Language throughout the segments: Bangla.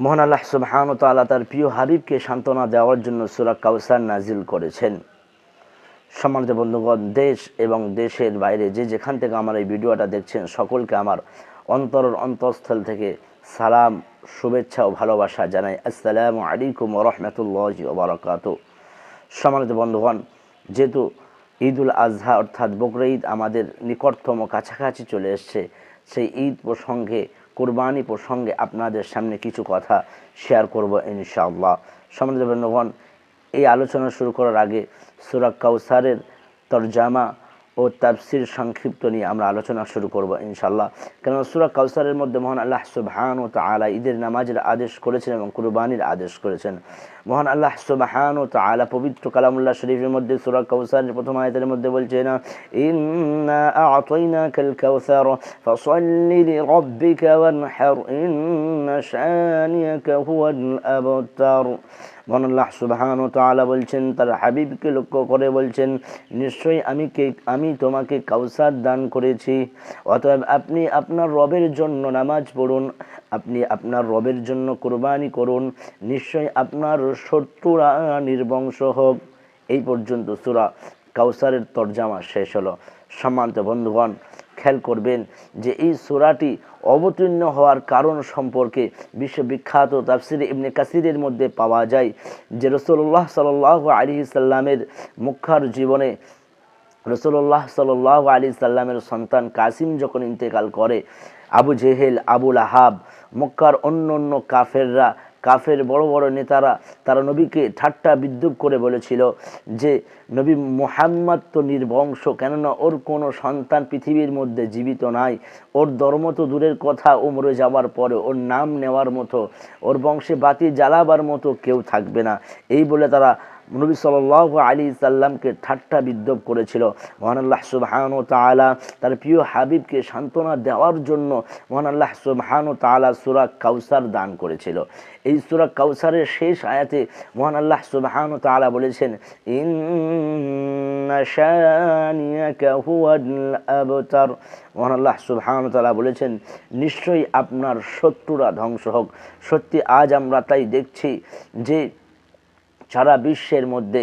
মোহন আল্লাহ সুবহান তাআলা তার প্রিয় হাবিবকে সান্ত্বনা দেওয়ার জন্য সূরা কাউসার নাজিল করেছেন। সম্মানিত বন্ধুগণ, দেশ এবং দেশের বাইরে যে যেখান থেকে আমার এই ভিডিওটা দেখছেন, সকলকে আমার অন্তরের অন্তঃস্থল থেকে সালাম, শুভেচ্ছা ও ভালোবাসা জানাই। আসসালামু আলাইকুম রহমতুল্লাহ বারকাত সম্মানিত বন্ধুগণ, যেহেতু ঈদুল আজহা অর্থাৎ বকরা ঈদ আমাদের নিকটতম কাছাকাছি চলে এসছে, সেই ঈদ প্রসঙ্গে কোরবানি প্রসঙ্গে আপনাদের সামনে কিছু কথা শেয়ার করব ইনশাআল্লাহ। সমাজ বন্ধুগণ, এই আলোচনা শুরু করার আগে সুরা কাউসারের তরজামা ও তাফসির সংক্ষিপ্ত নিয়ে আমরা আলোচনা শুরু করব ইনশাল্লাহ কেননা সুরা কাউসারের মধ্যে মহান আল্লাহ সুবহান ও তালা ঈদের নামাজের আদেশ করেছেন এবং কুরবানির আদেশ করেছেন। মহান আল্লাহ সুবহান ও তালা পবিত্র কালামুল্লাহ শরীফের মধ্যে সুরা কাউসারের প্রথম আয়তের মধ্যে বলছেন, ইন্না আল্লাহ সুবহান ও তাআলা বলছেন, তার হাবিবকে লক্ষ্য করে বলছেন, নিশ্চয়ই আমি কে, আমি তোমাকে কাউসার দান করেছি। অতএব আপনি আপনার রবের জন্য নামাজ পড়ুন, আপনি আপনার রবের জন্য কোরবানি করুন। নিশ্চয়ই আপনার শত্রুরা নির্বংশ হোক। এই পর্যন্ত সুরা কাউসারের তরজামা শেষ হলো। সম্মানিত বন্ধুগণ খেয়াল করবেন যে এই সুরাটি অবতীর্ণ হওয়ার কারণ সম্পর্কে বিশ্ববিখ্যাত তাফসির ইবনে কাসিরের মধ্যে পাওয়া যায়, যে রসুল্লাহ সাল আলী সাল্লামের মুখার জীবনে রসুল্লাহ সাল আলী সাল্লামের সন্তান কাসিম যখন ইন্তেকাল করে, আবু জেহেল আবুল আহাব মক্কার অন্য অন্য কাফেররা, কাফের বড় বড় নেতারা তারা নবীকে ঠাট্টা বিদ্রুপ করে বলেছিল যে, নবী মোহাম্মদ তো নির্বংশ, কেননা ওর কোনো সন্তান পৃথিবীর মধ্যে জীবিত নাই। ওর ধর্ম তো দূরের কথা, ও মরে যাওয়ার পরে ওর নাম নেওয়ার মতো। ওর বংশে বাতি জ্বালাবার মতো কেউ থাকবে না। এই বলে তারা নবী সাল আলী সাল্লামকে ঠাট্টা বিদ্রুপ করেছিল। মহান আল্লাহ সুবহান তালা তার প্রিয় হাবিবকে সান্ত্বনা দেওয়ার জন্য মহান আল্লাহ সুবহান তালা সুরা কাউসার দান করেছিল। এই সুরা কাউসারের শেষ আয়াতে মহান আল্লাহ সুবহান তালা বলেছেন আবতার। আল্লাহ সুবহান তালা বলেছেন, নিশ্চয়ই আপনার শত্রুরা ধ্বংস হোক। সত্যি আজ আমরা তাই দেখছি যে সারা বিশ্বের মধ্যে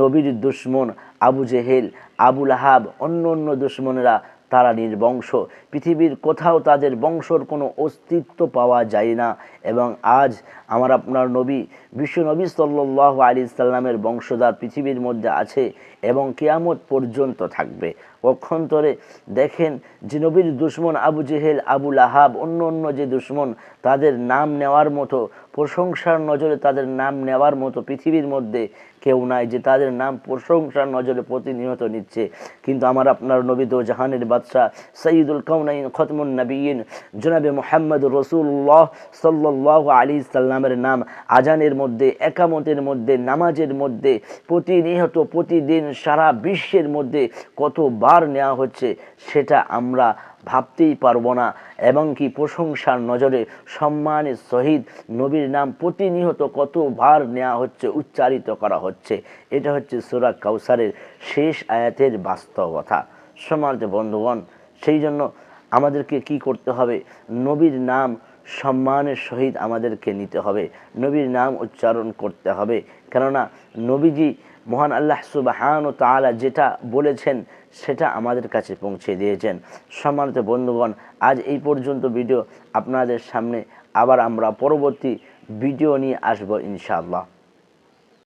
নবীর দুশ্মন আবু জেহেল আবুল আহাব অন্য অন্য দুশ্মনেরা তারা নির্বংশ। পৃথিবীর কোথাও তাদের বংশর কোনো অস্তিত্ব পাওয়া যায় না এবং আজ আমার আপনার নবী, বিশ্ব নবী সাল্লাহ আলী ইসাল্লামের বংশধার পৃথিবীর মধ্যে আছে এবং কেয়ামত পর্যন্ত থাকবে। পক্ষান্তরে দেখেন যে নবীর দুশ্মন আবু জেহেল আবুল আহাব অন্য অন্য যে দুশ্মন, তাদের নাম নেওয়ার মতো প্রশংসার নজরে তাদের নাম নেওয়ার মতো পৃথিবীর মধ্যে কেউ নাই যে তাদের নাম প্রশংসার নজরে প্রতিনিয়ত নিচ্ছে। কিন্তু আমার আপনার নবী জাহানের বাদশাহ সঈদুল কৌনাইন খতমুন নবীন জনাবে মোহাম্মদ রসুল্লাহ সাল্লাহ আলী সাল্লামের নাম আজানের মধ্যে, একামতের মধ্যে, নামাজের মধ্যে, প্রতিনিয়ত, প্রতিদিন সারা বিশ্বের মধ্যে কতবার নেওয়া হচ্ছে সেটা আমরা ভাবতেই পারব না। এবং কি প্রশংসার নজরে সম্মানের সহিত নবীর নাম প্রতিনিয়ত কতবার নেওয়া হচ্ছে, উচ্চারিত করা হচ্ছে। এটা হচ্ছে সুরা কাউসারের শেষ আয়াতের বাস্তবতা সমাজ বন্ধুগণ, সেই জন্য আমাদেরকে কি করতে হবে? নবীর নাম সম্মানের সহিত আমাদেরকে নিতে হবে। নবীর নাম উচ্চারণ করতে হবে। কেননা নবীজি মহান আল্লাহ সুবাহান ও তালা যেটা বলেছেন, সেটা আমাদের কাছে পৌঁছে দিয়েছেন। সম্মানিত বন্ধুগণ, আজ এই পর্যন্ত ভিডিও আপনাদের সামনে আবার আমরা পরবর্তী ভিডিও নিয়ে আসব ইনশাআল্লাহ।